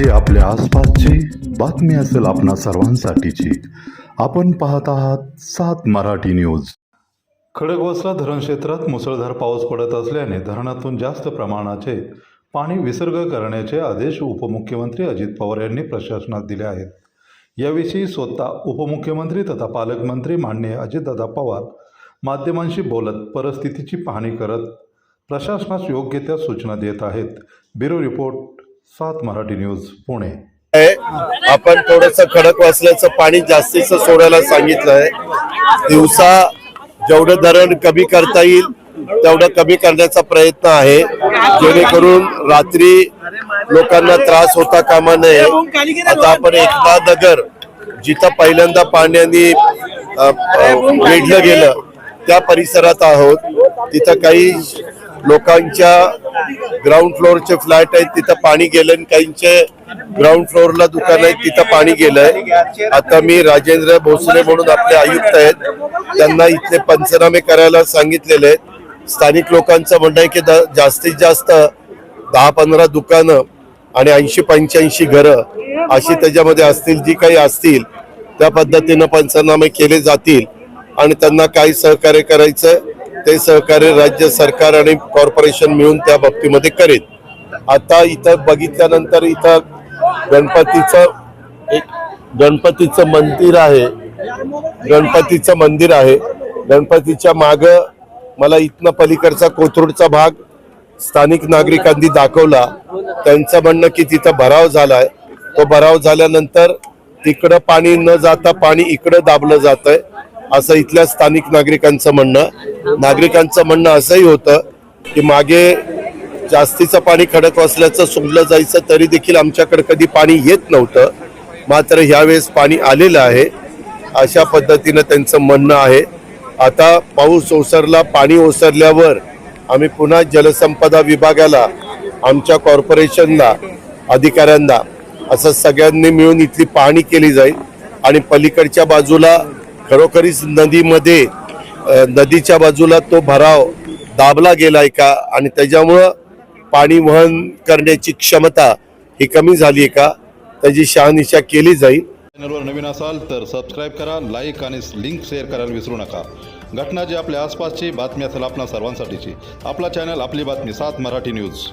जी आपल्या आसपासची बातमी असेल आपणा सर्वांसाठीची. आपण पाहत आहात सात मराठी न्यूज. खडकवासला धरण क्षेत्रात मुसळधार पाऊस पडत असल्याने धरणातून जास्त प्रमाणाचे पाणी विसर्ग करण्याचे आदेश उपमुख्यमंत्री अजित पवार यांनी प्रशासनात दिले आहेत. याविषयी स्वतः उपमुख्यमंत्री तथा पालकमंत्री माननीय अजितदादा पवार माध्यमांशी बोलत परिस्थितीची पाहणी करत प्रशासनास योग्य त्या सूचना देत आहेत. ब्युरो रिपोर्ट सात मराठी न्यूज पुणे. आपण थोडस खडक वाचल्याचं पाणी जास्तीचं सोडायला सांगितलंय. दिवसा जेवढं धरण कमी करता येईल तेवढं कमी करण्याचा प्रयत्न आहे. जेणेकरून रात्री लोकांना त्रास होता कामा नये. आता आपण एकदा नगर जिथं पहिल्यांदा पाण्याने वेढलं गेलं त्या परिसरात आहोत. तिथं काही लोकांच्या ग्राउंड फ्लोअरचे फ्लॅट आहेत तिथं पाणी गेलं आणि काहींचे ग्राउंड फ्लोअरला दुकान आहेत तिथं पाणी गेलंय. आता मी राजेंद्र भोसले म्हणून आपले आयुक्त आहेत. त्यांना इथले पंचनामे करायला सांगितलेले आहेत. स्थानिक लोकांचं म्हणणं आहे की द- जास्तीत जास्त दहा पंधरा दुकानं आणि ऐंशी पंच्याऐंशी घरं अशी त्याच्यामध्ये असतील जी काही असतील त्या पद्धतीनं पंचनामे केले जातील. आणि त्यांना काही सहकार्य करायचं ते सहकार्य राज्य सरकार आणि कॉर्पोरेशन मिळून त्या बाबतीमध्ये करेल. आता इथं बघितल्यानंतर इथं गणपतीचं एक गणपतीचं मंदिर आहे. गणपतीचं मंदिर आहे. गणपतीच्या माग मला इथनं पलीकडचा कोथरूडचा भाग स्थानिक नागरिकांनी दाखवला. त्यांचं म्हणणं की तिथं भराव झालाय. तो भराव झाल्यानंतर तिकडं पाणी न जाता पाणी इकडं दाबलं जात आहे असं इथल्या स्थानिक नागरिकांचं म्हणणं. नागरिकांचं म्हणणं असंही होतं की मागे जास्तीचं पाणी खडक वाचल्याचं सोडलं जायचं तरी देखील आमच्याकडे कधी पाणी येत नव्हतं. मात्र ह्यावेळेस पाणी आलेलं आहे. अशा पद्धतीनं त्यांचं म्हणणं आहे. आता पाऊस ओसरला पाणी ओसरल्यावर आम्ही पुन्हा जलसंपदा विभागाला आमच्या कॉर्पोरेशनला अधिकाऱ्यांना असं सगळ्यांनी मिळून इथली पाहणी केली जाईल. आणि पलीकडच्या बाजूला खरोखरीच नदीमध्ये नदीच्या बाजूला तो भराव दाबला गेलाय का? आणि त्याच्यामुळं पाणी वहन करण्याची क्षमता ही कमी झाली आहे का? त्याची शहानिशा केली जाईल. चॅनलवर नवीन असाल तर सबस्क्राईब करा लाईक आणि लिंक शेअर करायला विसरू नका. घटना जी आपल्या आसपासची बातमी असेल आपल्या सर्वांसाठीची. आपला चॅनल आपली बातमी सात मराठी न्यूज